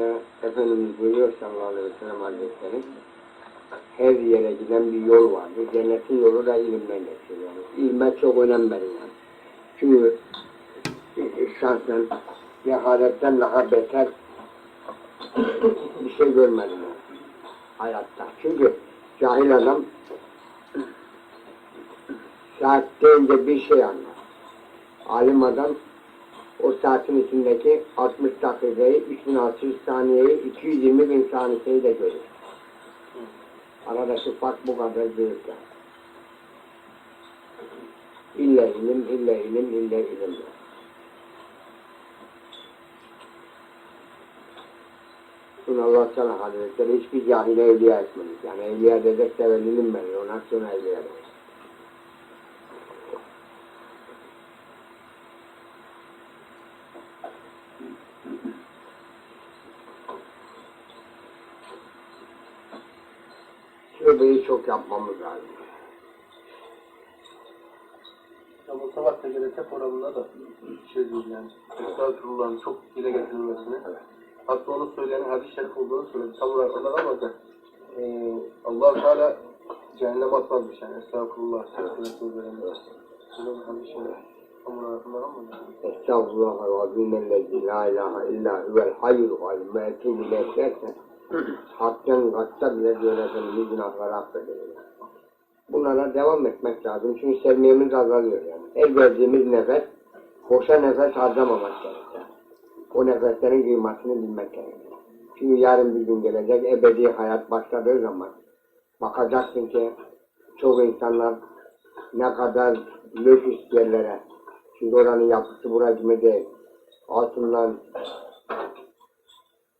hadiste Efendimiz buyuruyor sallallahu aleyhi ve sellem hazretleri her yere giden bir yol vardır. Cennetin yolu da ilimden geçiyor yani. İlme çok önem verin. Çünkü e, şahsen cehaletten daha beter bir şey görmedim yani hayatta. Çünkü cahil adam saat deyince bir şey anlar. Alim adam o saatin içindeki 60 dakikayı, 3600 saniyeyi, 220 bin saniyeyi de görür. Aradaki fark bu kadar büyük yani. İlla ilim, illa ilim, illa ilim. Bunu Allah Teala Hazretleri hiçbir cahile evliya etmemiş. Yani evliya dedek de ilim veriyor. Ondan sonra evliya demek. Tövbeyi çok yapmamız lazım. Ya bu sabah TGRT programında da şey diyor yani. Estağfurullah'ın çok dile getirilmesini. Hatta onu söyleyen hadis-i şerif olduğunu söyledi. Tam olarak hatırlamadı. Ee, allah Teala cehennem atmazmış yani. Estağfurullah. Hatırlamadı. Estağfurullah ve azimellezi la ilahe illa huvel hayyul gayyum ve etûbü haktan kaçta bile yönetimizi günahları affedilir. Bunlara devam etmek lazım. Çünkü sevmeyemiz azalıyor yani. El verdiğimiz nefes boşa nefes harcamamak gerekiyor. O nefeslerin kıymetini bilmek gerekiyor. Çünkü yarın bir gün gelecek ebedi hayat başladığı zaman bakacaksın ki çok insanlar ne kadar lüks yerlere çünkü oranın yapısı bura gibi değil. Altından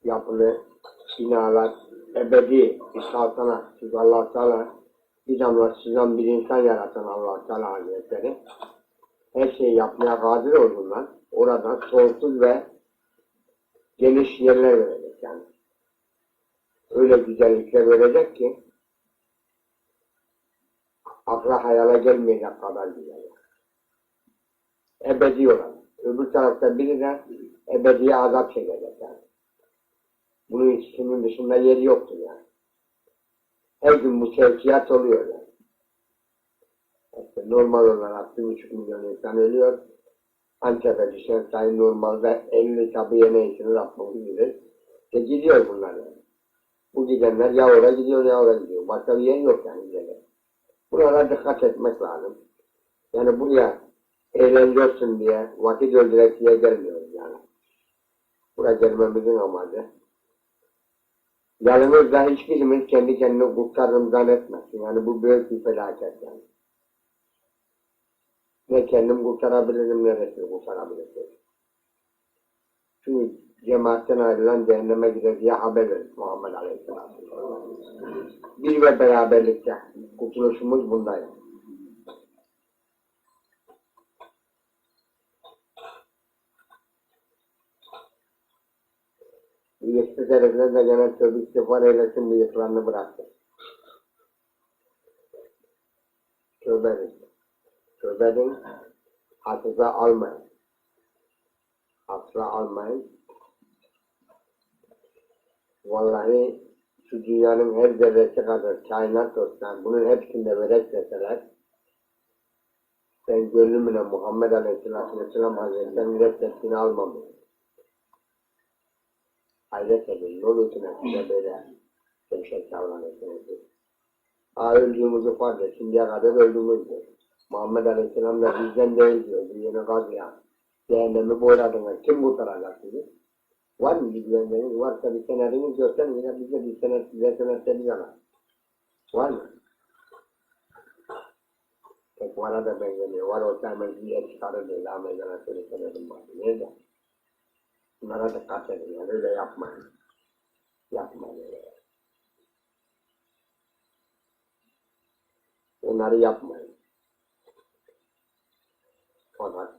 yapılı binalar ebedi bir saltanat. Çünkü allah Teala bir damla bir insan yaratan allah Teala Hazretleri her şeyi yapmaya kadir olduğundan oradan sonsuz ve geniş yerler verecek yani. Öyle güzellikler verecek ki akla hayale gelmeyecek kadar güzel. Ebedi olan. Öbür tarafta biri de ebediye azap çekecek yani. Bunun ikisinin dışında yeri yoktur yani. Her gün bu sevkiyat oluyor yani. İşte normal olarak bir buçuk milyon insan ölüyor. Antep'e düşen sayı normalde 50 tabiye neyse Rabbimiz bilir. İşte gidiyor bunlar yani. Bu gidenler ya oraya gidiyor ya oraya gidiyor. Başka bir yer yok yani gidecek. Buralara dikkat etmek lazım. Yani buraya eğlence diye, vakit öldürek diye gelmiyoruz yani. Buraya gelmemizin amacı. Yanımızda hiçbirimiz kendi kendini kurtarırım zannetmesin. Yani bu büyük bir felaket yani. Ne kendim kurtarabilirim ne Resul kurtarabilirim. Çünkü cemaatten ayrılan cehenneme gider diye haber verir Muhammed Aleyhisselam. Bir ve beraberlikte kurtuluşumuz bunda yani. Yeksiz herifler de gene tövbe istiğfar eylesin bıyıklarını bıraksın. Tövbe edin. Tövbe edin. Hafize almayın. Hafize almayın. Vallahi şu dünyanın her zerresi kadar kainat olsan bunun hepsinde verek deseler ben gönlümle Muhammed Aleyhisselatü Vesselam Hazretleri'nin reddettiğini almam. Hayret edin, yol size böyle gevşek davranırsınız. Aa öldüğümüzü farz et, şimdiye kadar öldüğümüzdür. Muhammed Aleyhisselam da bizden değil diyor, bir gaz ya. Cehennemi boyladınız, kim kurtaracak sizi? Var mı bir güvenliğiniz? Varsa bir senediniz gösterin, yine bize bir senet, size senetleri yanar. Var mı? Tek bu arada benzemiyor. Var olsa hemen bir yer çıkarır değil. Ahmet'e söyle senedim var. Nerede? Bunlara dikkat edin yani öyle yapmayın. Yapmayın öyle. Onları yapmayın. Fakat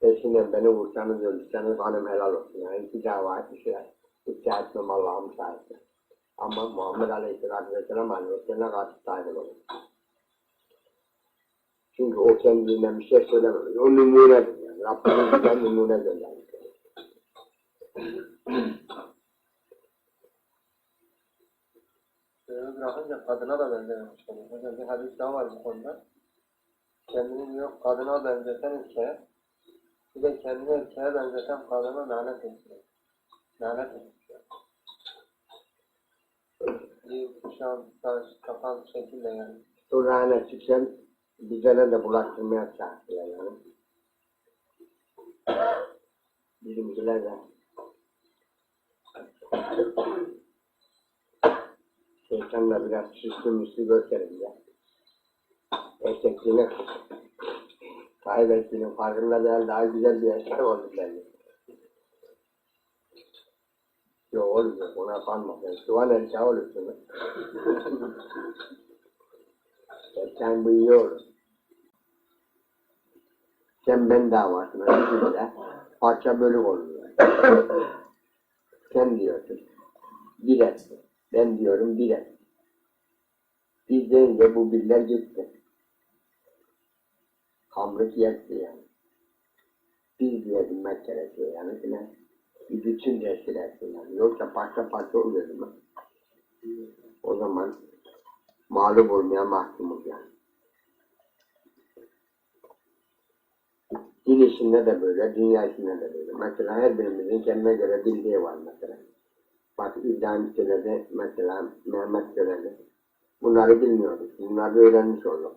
eşinden beni vursanız öldürseniz hanım helal olsun. Yani iki dava etmişler. İddia etmem Allah'ım şahittir. Ama Muhammed Aleyhisselatü Vesselam Hazretlerine karşı saygılı olun. Çünkü o kendinden bir şey söylememiş. O numunedir yani. Rabbimiz bize numune göndermiş. Bırakınca kadına da benzememiş oluyor. Hocam bir hadis daha var bu konuda. Kendini diyor kadına benzeten erkeğe, bir de kendini erkeğe benzeten kadına lanet ediyor. Lanet ediyor. Bir kuşağın taş, kapan şekilde yani. Turhane çıksam bizlere de bulaştırmaya çalıştılar yani. Bizimkiler de şeytanla biraz süslü müslü gösterince eşekliğine kaybettiğinin farkında değil daha güzel bir eşek oldu bence. Yok olmuyor ona kalma sen soğan erkeği olursun. Sen bu. Sen ben davasına bir parça bölük oluyor. Sen diyorsun. Bir et. Ben diyorum bir et. Biz deyince bu biller gitti. Kamlık yetti yani. Biz diye bilmek gerekiyor yani. Yine bir bütün teşkil etsin yani. Yoksa parça parça oluyor değil mi? O zaman mağlup olmaya mahkumuz yani. Din işinde de böyle, dünya işinde de böyle. Mesela her birimizin kendine göre bildiği var mesela. Bak İbrahim söyledi, mesela Mehmet söyledi. Bunları bilmiyoruz. Bunları öğrenmiş olduk.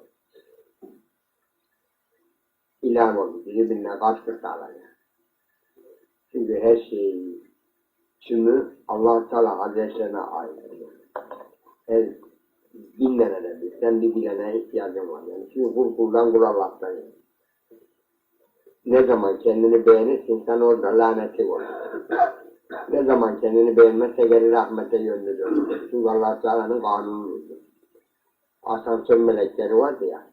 İlah oldu. Birbirine katkı sağlıyor. Çünkü her şeyin tümü Allah Teala Hazretlerine ait. Her binlere de bir, sen bir bilene ihtiyacın var. Yani çünkü kul kuldan kul Allah'tan yani. Ne zaman kendini beğenirsin sen orada lanetli olur. Ne zaman kendini beğenmezse geri rahmete yönlüdür. Çünkü Allah Teala'nın kanunudur. Asansör melekleri vardı ya.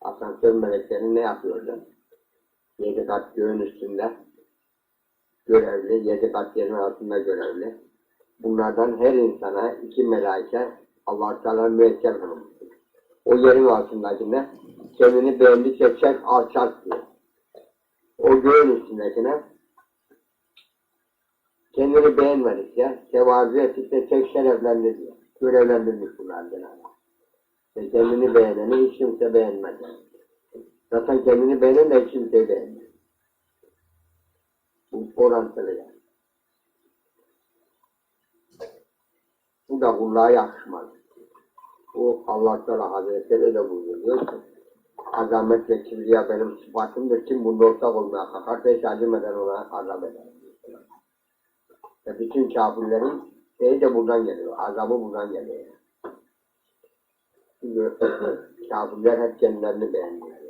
Asansör melekleri ne yapıyordu? Yedi kat göğün üstünde görevli, yedi kat yerin altında görevli. Bunlardan her insana iki melaike Allah Teala müekkil kılmıştır. O yerin altındakine kendini beğendikçe çek alçalt diyor. O göğün üstündekine kendini beğenmedikçe, tevazu ettikçe çek şereflendir diyor. Görevlendirmiş bunlar Cenab-ı. Ve kendini beğeneni hiç kimse beğenmez. Zaten kendini beğenen de hiç kimse beğenmez. Bu orantılı yani. Bu da kulluğa yakışmaz. Bu Allah Teala Hazretleri de buyuruyor. Ki, azamet ve kibriya benim sıfatımdır. Kim bunda ortak olmaya kalkarsa hiç acımadan ona azap eder. Ve bütün kafirlerin şeyi de buradan geliyor. Azabı buradan geliyor. Çünkü kafirler hep kendilerini beğendiler.